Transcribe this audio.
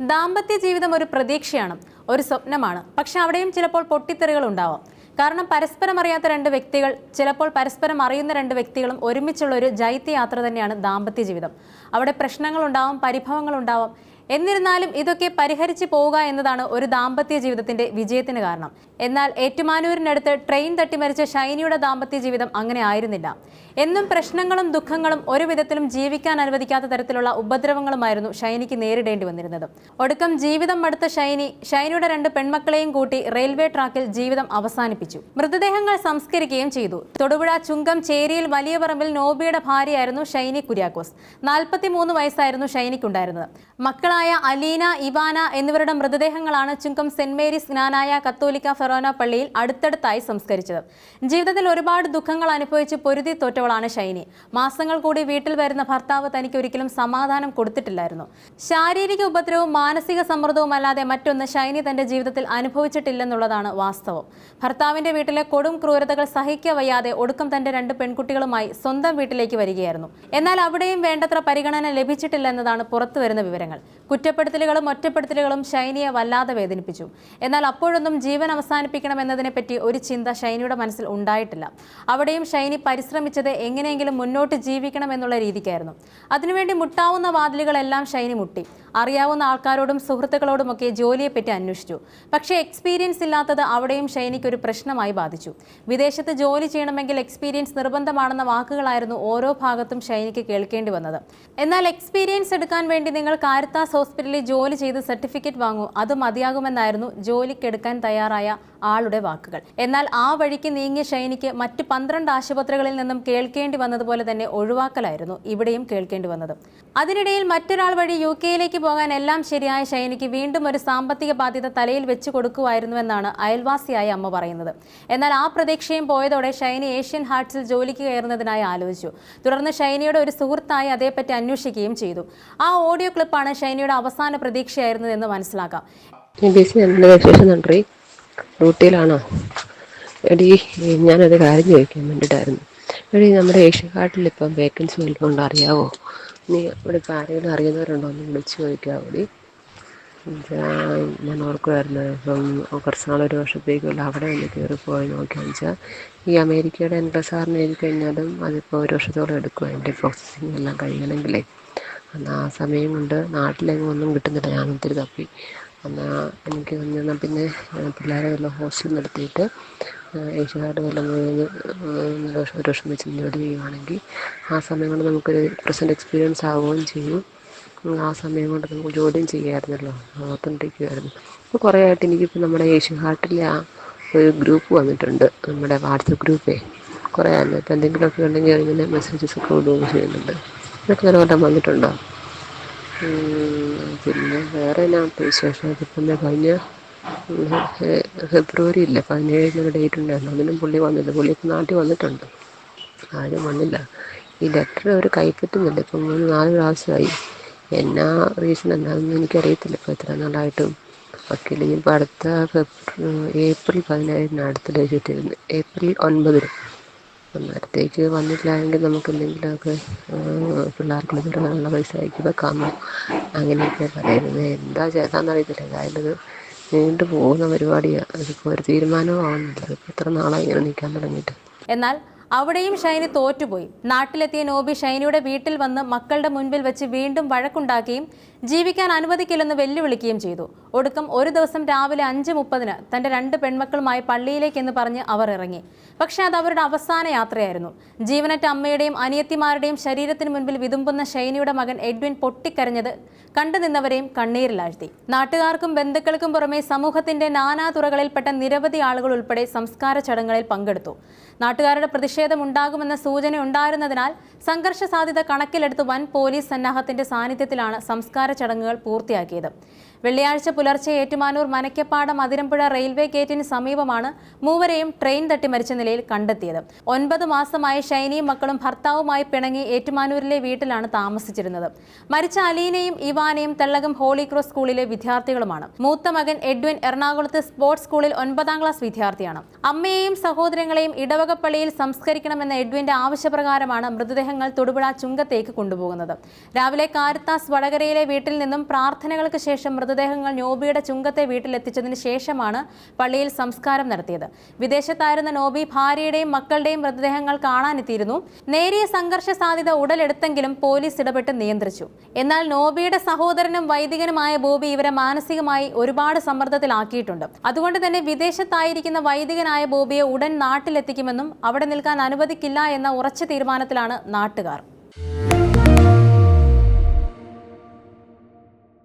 ദാമ്പത്യ ജീവിതം ഒരു പ്രതീക്ഷയാണ് ഒരു സ്വപ്നമാണ്. പക്ഷെ അവിടെയും ചിലപ്പോൾ പൊട്ടിത്തെറികൾ ഉണ്ടാവാം. കാരണം പരസ്പരം അറിയാത്ത രണ്ട് വ്യക്തികൾ ചിലപ്പോൾ പരസ്പരം അറിയുന്ന രണ്ട് വ്യക്തികളും ഒരുമിച്ചുള്ള ഒരു ജൈത്യയാത്ര തന്നെയാണ് ദാമ്പത്യ ജീവിതം. അവിടെ പ്രശ്നങ്ങളുണ്ടാവും പരിഭവങ്ങളുണ്ടാവാം എന്നിരുന്നാലും ഇതൊക്കെ പരിഹരിച്ചു പോവുക എന്നതാണ് ഒരു ദാമ്പത്യ ജീവിതത്തിന്റെ വിജയത്തിന് കാരണം. എന്നാൽ ഏറ്റുമാനൂരിനടുത്ത് ട്രെയിൻ തട്ടിമറിച്ച ഷൈനിയുടെ ദാമ്പത്യ ജീവിതം അങ്ങനെ ആയിരുന്നില്ല. എന്നും പ്രശ്നങ്ങളും ദുഃഖങ്ങളും ഒരു വിധത്തിലും ജീവിക്കാൻ അനുവദിക്കാത്ത തരത്തിലുള്ള ഉപദ്രവങ്ങളുമായിരുന്നു ഷൈനിക്ക് നേരിടേണ്ടി വന്നിരുന്നത്. ഒടുക്കം ജീവിതം മടുത്ത ഷൈനി ഷൈനിയുടെ രണ്ട് പെൺമക്കളെയും കൂട്ടി റെയിൽവേ ട്രാക്കിൽ ജീവിതം അവസാനിപ്പിച്ചു. മൃതദേഹങ്ങൾ സംസ്കരിക്കുകയും ചെയ്തു. തൊടുപുഴ ചുങ്കം ചേരിയിൽ വലിയ പറമ്പിൽ നോബിയുടെ ഭാര്യയായിരുന്നു ഷൈനി കുര്യാക്കോസ്. നാൽപ്പത്തിമൂന്ന് വയസ്സായിരുന്നു ഷൈനിക്കുണ്ടായിരുന്നത്. മക്കളായ അലീന ഇവാന എന്നിവരുടെ മൃതദേഹങ്ങളാണ് ചുങ്കം സെന്റ് മേരീസ് ജ്ഞാനായ കത്തോലിക്ക ഫെറോന പള്ളിയിൽ അടുത്തടുത്തായി സംസ്കരിച്ചത്. ജീവിതത്തിൽ ഒരുപാട് ദുഃഖങ്ങൾ അനുഭവിച്ച് പൊരുതി തോറ്റവളാണ് ഷൈനി. മാസങ്ങൾ കൂടി വീട്ടിൽ വരുന്ന ഭർത്താവ് തനിക്ക് ഒരിക്കലും സമാധാനം കൊടുത്തിട്ടില്ലായിരുന്നു. ശാരീരിക ഉപദ്രവവും മാനസിക സമ്മർദ്ദവും അല്ലാതെ മറ്റൊന്ന് ഷൈനി തന്റെ ജീവിതത്തിൽ അനുഭവിച്ചിട്ടില്ലെന്നുള്ളതാണ് വാസ്തവം. ഭർത്താവിന്റെ വീട്ടിലെ കൊടും ക്രൂരതകൾ സഹിക്കവയ്യാതെ ഒടുക്കം തന്റെ രണ്ട് പെൺകുട്ടികളുമായി സ്വന്തം വീട്ടിലേക്ക് വരികയായിരുന്നു. എന്നാൽ അവിടെയും വേണ്ടത്ര പരിഗണന ലഭിച്ചിട്ടില്ല എന്നതാണ് പുറത്തു വിവരങ്ങൾ. കുറ്റപ്പെടുത്തലുകളും ഒറ്റപ്പെടുത്തലുകളും ഷൈനിയെ വല്ലാതെ വേദനിപ്പിച്ചു. എന്നാൽ അപ്പോഴൊന്നും ജീവൻ അവസാനിപ്പിക്കണമെന്നതിനെപ്പറ്റി ഒരു ചിന്ത ഷൈനിയുടെ മനസ്സിൽ ഉണ്ടായിട്ടില്ല. അവിടെയും ഷൈനി പരിശ്രമിച്ചത് എങ്ങനെയെങ്കിലും മുന്നോട്ട് ജീവിക്കണമെന്നുള്ള രീതിക്കായിരുന്നു. അതിനുവേണ്ടി മുട്ടാവുന്ന വാതിലുകളെല്ലാം ഷൈനി മുട്ടി. അറിയാവുന്ന ആൾക്കാരോടും സുഹൃത്തുക്കളോടുമൊക്കെ ജോലിയെപ്പറ്റി അന്വേഷിച്ചു. പക്ഷേ എക്സ്പീരിയൻസ് ഇല്ലാത്തത് അവിടെയും ഷൈനിക്ക് ഒരു പ്രശ്നമായി ബാധിച്ചു. വിദേശത്ത് ജോലി ചെയ്യണമെങ്കിൽ എക്സ്പീരിയൻസ് നിർബന്ധമാണെന്ന വാക്കുകളായിരുന്നു ഓരോ ഭാഗത്തും ഷൈനിക്ക് കേൾക്കേണ്ടി വന്നത്. എന്നാൽ എക്സ്പീരിയൻസ് എടുക്കാൻ വേണ്ടി നിങ്ങൾ കാരിത്താസ് ഹോസ്പിറ്റലിൽ ജോലി ചെയ്ത് സർട്ടിഫിക്കറ്റ് വാങ്ങൂ. അത് മതിയാകുമെന്നായിരുന്നു ജോലിക്കെടുക്കാൻ തയ്യാറായ ആളുടെ വാക്കുകൾ. എന്നാൽ ആ വഴിക്ക് നീങ്ങിയ ഷൈനിക്ക് മറ്റ് പന്ത്രണ്ട് ആശുപത്രികളിൽ നിന്നും കേൾക്കേണ്ടി വന്നതുപോലെ തന്നെ ഒഴിവാക്കലായിരുന്നു ഇവിടെയും കേൾക്കേണ്ടി വന്നത്. അതിനിടയിൽ മറ്റൊരാൾ വഴി യു കെയിലേക്ക് പോകാൻ എല്ലാം ശരിയായ ഷൈനിക്ക് വീണ്ടും ഒരു സാമ്പത്തിക ബാധ്യത തലയിൽ വെച്ച് കൊടുക്കുമായിരുന്നുവെന്നാണ് അയൽവാസിയായ അമ്മ പറയുന്നത്. എന്നാൽ ആ പ്രതീക്ഷയും പോയതോടെ ഷൈനി ഏഷ്യൻ ഹാർട്സിൽ ജോലിക്ക് കയറുന്നതിനായി ആലോചിച്ചു. തുടർന്ന് ഷൈനിയുടെ ഒരു സുഹൃത്തായി അതേപ്പറ്റി അന്വേഷിക്കുകയും ചെയ്തു. ആ ഓഡിയോ ക്ലിപ്പാണ് ഷൈനിയുടെ അവസാന പ്രതീക്ഷയായിരുന്നതെന്ന് മനസ്സിലാക്കാം. ഞാനത് എടി കാര്യം ചോദിക്കാൻ വേണ്ടിയിട്ടായിരുന്നു. എടി നമ്മുടെ ഏഷ്യൻ ഹാർട്ടിൽ ഇപ്പം വേക്കൻസി വല്ലതുകൊണ്ട് അറിയാവോ? നീ ഇവിടെ ഇപ്പോൾ ആരെങ്കിലും അറിയുന്നവരുണ്ടോ? ഒന്ന് വിളിച്ച് ചോദിക്കാവോ കൂടി. ഞാൻ ഓർക്കുമായിരുന്നു ഇപ്പം കുറച്ച് നാളൊരു വർഷത്തേക്കുള്ള അവിടെ ഒന്ന് കയറിപ്പോയി നോക്കിയാന്ന് വെച്ചാൽ ഈ അമേരിക്കയുടെ ആറിന് എഴുതി കഴിഞ്ഞാലും അതിപ്പോൾ ഒരു വർഷത്തോളം എടുക്കും അതിന്റെ പ്രോസസ്സിങ് എല്ലാം കഴിയണമെങ്കിലേ. എന്നാൽ ആ സമയം കൊണ്ട് നാട്ടിലെങ്ങും ഒന്നും കിട്ടുന്നില്ല. ഞാൻ ഒത്തിരി തപ്പി. എന്നാൽ എനിക്ക് പിന്നെ ഏഹ് പിള്ളേരെ വല്ല ഹോസ്റ്റൽ നിർത്തിയിട്ട് ഏഷ്യക്കാരുടെ ഒരു വർഷം വെച്ച് ജോലി ചെയ്യുകയാണെങ്കിൽ ആ സമയം കൊണ്ട് നമുക്കൊരു പ്രസന്റ് എക്സ്പീരിയൻസ് ആവുകയും ചെയ്യും. ആ സമയം കൊണ്ട് നമുക്ക് ജോലിയും ചെയ്യാമായിരുന്നല്ലോ ഓർത്തുകൊണ്ടിരിക്കുമായിരുന്നു അപ്പോൾ കുറേ ആയിട്ട് എനിക്കിപ്പോൾ നമ്മുടെ ഏഷ്യൻ ഹാർട്ടിലെ ആ ഒരു ഗ്രൂപ്പ് വന്നിട്ടുണ്ട്. നമ്മുടെ വാട്സപ്പ് ഗ്രൂപ്പേ കുറേ ആയിരുന്നു ഇപ്പോൾ എന്തെങ്കിലുമൊക്കെ ഉണ്ടെങ്കിൽ അതിങ്ങനെ മെസ്സേജസ് ഒക്കെ വിടുകയും ചെയ്യുന്നുണ്ട്. ഇതൊക്കെ വല്ലതും വന്നിട്ടുണ്ടോ? പിന്നെ വേറെ എന്നാ വിശേഷം? ഇപ്പം കഴിഞ്ഞ? ഫെബ്രുവരി ഇല്ല പതിനേഴിന് ഡേറ്റ് ഉണ്ടായിരുന്നു. അതിനും പുള്ളി വന്നില്ല. പുള്ളി ഇപ്പം നാട്ടിൽ വന്നിട്ടുണ്ട്. ആരും വന്നില്ല. ഈ ലെറ്റർ അവർ കൈപ്പറ്റുന്നില്ല. ഇപ്പം മൂന്ന് നാല് പ്രാവശ്യമായി. എന്നാ റീസൺ എന്താണെന്ന് എനിക്കറിയത്തില്ല. ഇപ്പോൾ എത്ര നാളായിട്ടും വക്കീൽ ഇനിയിപ്പോൾ അടുത്ത ഏപ്രിൽ പതിനേഴിന് അടുത്ത ഡേറ്റ് വരുന്നത് ഏപ്രിൽ ഒൻപതിന്. അന്നേരത്തേക്ക് വന്നില്ല എങ്കിൽ നമുക്ക് എന്തെങ്കിലുമൊക്കെ പിള്ളേർക്ക് ചെറുതാനുള്ള പൈസ അയക്കി വെക്കാമോ അങ്ങനെയൊക്കെ പറയുന്നത്. എന്താ ചെയ്താന്ന് അറിയത്തില്ല ഏതായാലും ഇത് നീണ്ടു പോകുന്ന പരിപാടിയാണ് അതിപ്പോൾ ഒരു തീരുമാനവും ആവുന്നില്ല എത്ര നാളായി ഇങ്ങനെ നിൽക്കാൻ തുടങ്ങിയിട്ട്? എന്നാൽ അവിടെയും ഷൈനി തോറ്റുപോയി. നാട്ടിലെത്തിയ നോബി ഷൈനിയുടെ വീട്ടിൽ വന്ന് മക്കളുടെ മുൻപിൽ വെച്ച് വീണ്ടും വഴക്കുണ്ടാക്കുകയും ജീവിക്കാൻ അനുവദിക്കില്ലെന്ന് വെല്ലുവിളിക്കുകയും ചെയ്തു. ഒടുക്കം ഒരു ദിവസം രാവിലെ അഞ്ച് മുപ്പതിന് തന്റെ രണ്ട് പെൺമക്കളുമായി പള്ളിയിലേക്കെന്ന് പറഞ്ഞ് അവർ ഇറങ്ങി. പക്ഷേ അത് അവരുടെ അവസാന യാത്രയായിരുന്നു. ജീവനറ്റ അമ്മയുടെയും അനിയത്തിമാരുടെയും ശരീരത്തിന് മുൻപിൽ വിതുമ്പുന്ന ഷൈനിയുടെ മകൻ എഡ്വിൻ പൊട്ടിക്കരഞ്ഞത് കണ്ടു നിന്നവരെയും കണ്ണീരിലാഴ്ത്തി. നാട്ടുകാർക്കും ബന്ധുക്കൾക്കും പുറമെ സമൂഹത്തിന്റെ നാനാതുറകളിൽപ്പെട്ട നിരവധി ആളുകൾ ഉൾപ്പെടെ സംസ്കാര ചടങ്ങുകളിൽ പങ്കെടുത്തു. നാട്ടുകാരുടെ പ്രതിഷേധം ഉണ്ടാകുമെന്ന സൂചന ഉണ്ടായിരുന്നതിനാൽ സംഘർഷ സാധ്യത കണക്കിലെടുത്ത് വൻ പോലീസ് സന്നാഹത്തിന്റെ സാന്നിധ്യത്തിലാണ് സംസ്കാര ചടങ്ങുകൾ പൂർത്തിയാക്കിയത്. വെള്ളിയാഴ്ച പുലർച്ചെ ഏറ്റുമാനൂർ മനക്കപ്പാടം അതിരമ്പുഴ റെയിൽവേ ഗേറ്റിന് സമീപമാണ് മൂവരെയും ട്രെയിൻ തട്ടി മരിച്ച നിലയിൽ കണ്ടെത്തിയത്. ഒൻപത് മാസമായി ഷൈനിയും മക്കളും ഭർത്താവുമായി പിണങ്ങി ഏറ്റുമാനൂരിലെ വീട്ടിലാണ് താമസിച്ചിരുന്നത്. മരിച്ച അലീനയും ഇവാനയും തെള്ളകം ഹോളി ക്രോസ് സ്കൂളിലെ വിദ്യാർത്ഥികളുമാണ്. മൂത്ത മകൻ എഡ്വിൻ എറണാകുളത്ത് സ്പോർട്സ് സ്കൂളിൽ ഒൻപതാം ക്ലാസ് വിദ്യാർത്ഥിയാണ്. അമ്മയെയും സഹോദരങ്ങളെയും ഇടവകപ്പള്ളിയിൽ സംസ്കരിക്കണമെന്ന എഡ്വിന്റെ ആവശ്യപ്രകാരമാണ് മൃതദേഹങ്ങൾ തൊടുപുഴ ചുങ്കത്തേക്ക് കൊണ്ടുപോകുന്നത്. രാവിലെ കാരത്താസ് വടകരയിലെ വീട്ടിൽ നിന്നും പ്രാർത്ഥനകൾക്ക് ശേഷം മൃതദേഹങ്ങൾ നോബിയുടെ ചുങ്കത്തെ വീട്ടിലെത്തിച്ചതിന് ശേഷമാണ് പള്ളിയിൽ സംസ്കാരം നടത്തിയത്. വിദേശത്തായിരുന്ന നോബി ഭാര്യയുടെയും മക്കളുടെയും മൃതദേഹങ്ങൾ കാണാനെത്തിയിരുന്നു. നേരിയ സംഘർഷ സാധ്യത ഉടലെടുത്തെങ്കിലും പോലീസ് ഇടപെട്ട് നിയന്ത്രിച്ചു. എന്നാൽ നോബിയുടെ സഹോദരനും വൈദികനുമായ ബോബി ഇവരെ മാനസികമായി ഒരുപാട് സമ്മർദ്ദത്തിലാക്കിയിട്ടുണ്ട്. അതുകൊണ്ട് തന്നെ വിദേശത്തായിരിക്കുന്ന വൈദികനായ ബോബിയെ ഉടൻ നാട്ടിലെത്തിക്കുമെന്നും അവിടെ നിൽക്കാൻ അനുവദിക്കില്ല എന്ന ഉറച്ച തീരുമാനത്തിലാണ് നാട്ടുകാർ.